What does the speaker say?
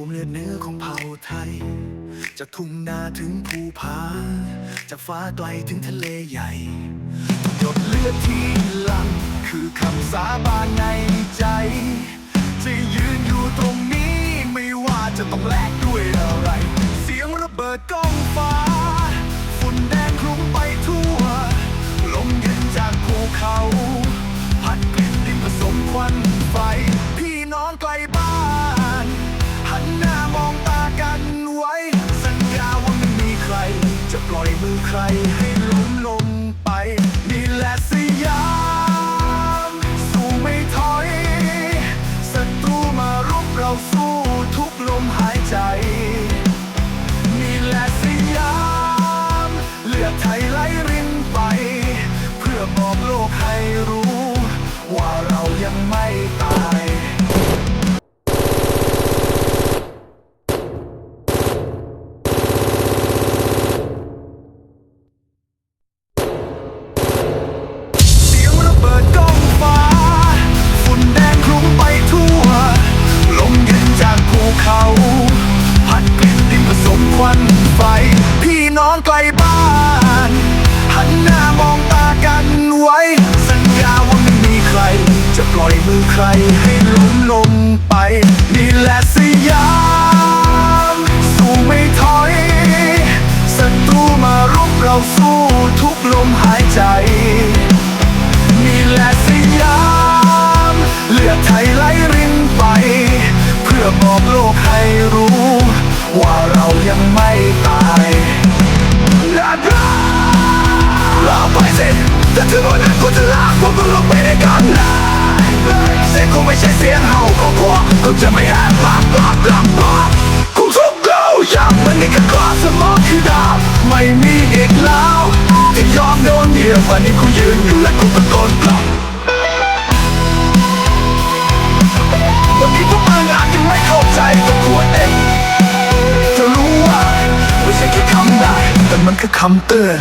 วมเลือดเนื้อของเผ่าไทยจากทุ่งนาถึงภูผาจากฟ้าไกลถึงทะเลใหญ่ หยดเลือดที่หลัง คือคำสาบานในใจ จะยืนอยู่ตรงนี้ไม่ว่าจะต้องแลกด้วยอะไร เสียงระเบิดก็ จะปล่อยมือใครให้ล้มลงไป นี่แหละสยามสู้ไม่ถอยศัตรูมารุกเราสู้ทุกลมหายใจ นี่แหละสยาม เลือดไทยไหลรินไป เพื่อบอกโลกให้รู้ ว่าเรายังไม่ตาย รให้ล้มลงไป นี่แหละสยาม สู้ไม่ถอยศัตรูมารุกเราสู้ทุกลมหายใจ นี่แหละสยาม เลือดไทยไหลรินไป เพื่อบอกโลกให้รู้ ว่าเรายังไม่ตายและเราไปสร็จแต่ถึงวันนั้นกูจะลากพวกมึงลงไปในกันเสียงคงไม่ ใช่เสียงเห่าของพวกกูจะไม่แอบปากปากหลังปากกูทุกเราอย่างมันนี่ก็กลาสมองคือดาบไม่มีอีกแล้วที่ยอมโดนเหยียบวันนี้กูยืนอยู่และกูตะโกนกลับวันนี้พวกมึงอาจยังไม่เข้าใจกับตัวเองจะรู้ว่าไม่ใช่แค่คำด่าแต่มันคือคำเตือน